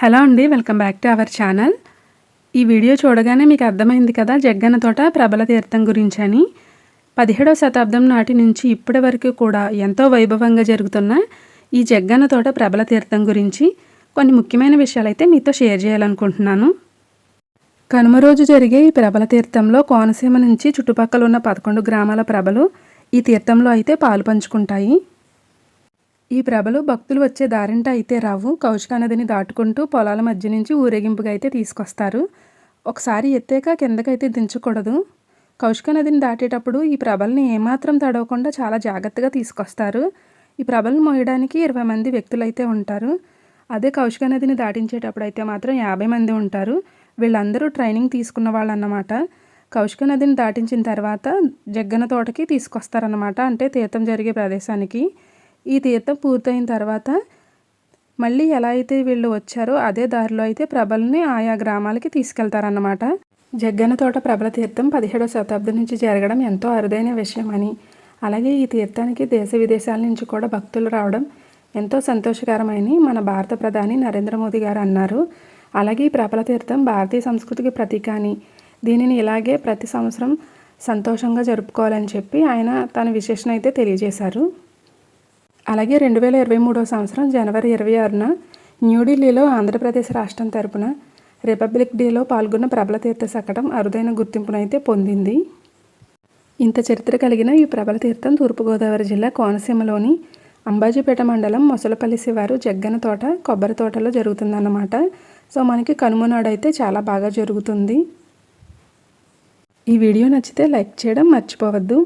Hello అండి welcome back to our channel. ఈ video చూడగానే మీకు అర్థమైంది కదా జగ్గన్న తోట ప్రబల తీర్థం గురించి అని. పదిహేడవ శతాబ్దం నాటి నుంచి ఇప్పటి వరకు కూడా ఎంతో వైభవంగా జరుగుతున్న ఈ జగ్గన్న తోట ప్రబల తీర్థం గురించి కొన్ని ముఖ్యమైన విషయాలు అయితే మీతో షేర్ చేయాలనుకుంటున్నాను. కనుమ రోజు జరిగే ఈ ప్రబల తీర్థంలో కోనసీమ నుంచి చుట్టుపక్కల ఉన్న పదకొండు గ్రామాల ప్రభలు ఈ తీర్థంలో అయితే పాలు పంచుకుంటాయి. ఈ ప్రభలు భక్తులు వచ్చే దారింట అయితే రావు. కౌశికా నదిని దాటుకుంటూ పొలాల మధ్య నుంచి ఊరేగింపుగా అయితే తీసుకొస్తారు. ఒకసారి ఎత్తాక కిందకైతే దించకూడదు. కౌశికా నదిని దాటేటప్పుడు ఈ ప్రభల్ని ఏమాత్రం తడవకుండా చాలా జాగ్రత్తగా తీసుకొస్తారు. ఈ ప్రభలను మోయడానికి ఇరవై మంది వ్యక్తులు అయితే ఉంటారు. అదే కౌశికా నదిని దాటించేటప్పుడు అయితే మాత్రం యాభై మంది ఉంటారు. వీళ్ళందరూ ట్రైనింగ్ తీసుకున్న వాళ్ళు అన్నమాట కౌశిక నదిని దాటించిన తర్వాత జగ్గన తోటకి తీసుకొస్తారన్నమాట. అంటే తీర్థం జరిగే ప్రదేశానికి. ఈ తీర్థం పూర్తయిన తర్వాత మళ్ళీ ఎలా అయితే వీళ్ళు వచ్చారో అదే దారిలో అయితే ప్రభల్ని ఆయా గ్రామాలకి తీసుకెళ్తారన్నమాట. జగ్గన తోట ప్రభల తీర్థం పదిహేడవ శతాబ్దం నుంచి జరగడం ఎంతో అరుదైన విషయం అని. అలాగే ఈ తీర్థానికి దేశ విదేశాల నుంచి కూడా భక్తులు రావడం ఎంతో సంతోషకరమని మన భారత ప్రధాని నరేంద్ర మోదీ గారు అన్నారు. అలాగే ఈ ప్రభల తీర్థం భారతీయ సంస్కృతికి ప్రతీక అని. దీనిని ఇలాగే ప్రతి సంవత్సరం సంతోషంగా జరుపుకోవాలని చెప్పి ఆయన తన విశేషణ అయితే తెలియజేశారు. అలాగే రెండు వేల ఇరవై మూడో సంవత్సరం జనవరి ఇరవై ఆరున న్యూఢిల్లీలో ఆంధ్రప్రదేశ్ రాష్ట్రం తరపున రిపబ్లిక్ డేలో పాల్గొన్న ప్రబల తీర్థ శకటం అరుదైన గుర్తింపునైతే పొందింది. ఇంత చరిత్ర కలిగిన ఈ ప్రబల తీర్థం తూర్పుగోదావరి జిల్లా కోనసీమలోని అంబాజీపేట మండలం మొసలపల్లి శివారు జగ్గన తోట కొబ్బరి తోటలో జరుగుతుందన్నమాట. సో మనకి కనుమనాడైతే చాలా బాగా జరుగుతుంది. ఈ వీడియో నచ్చితే లైక్ చేయడం మర్చిపోవద్దు.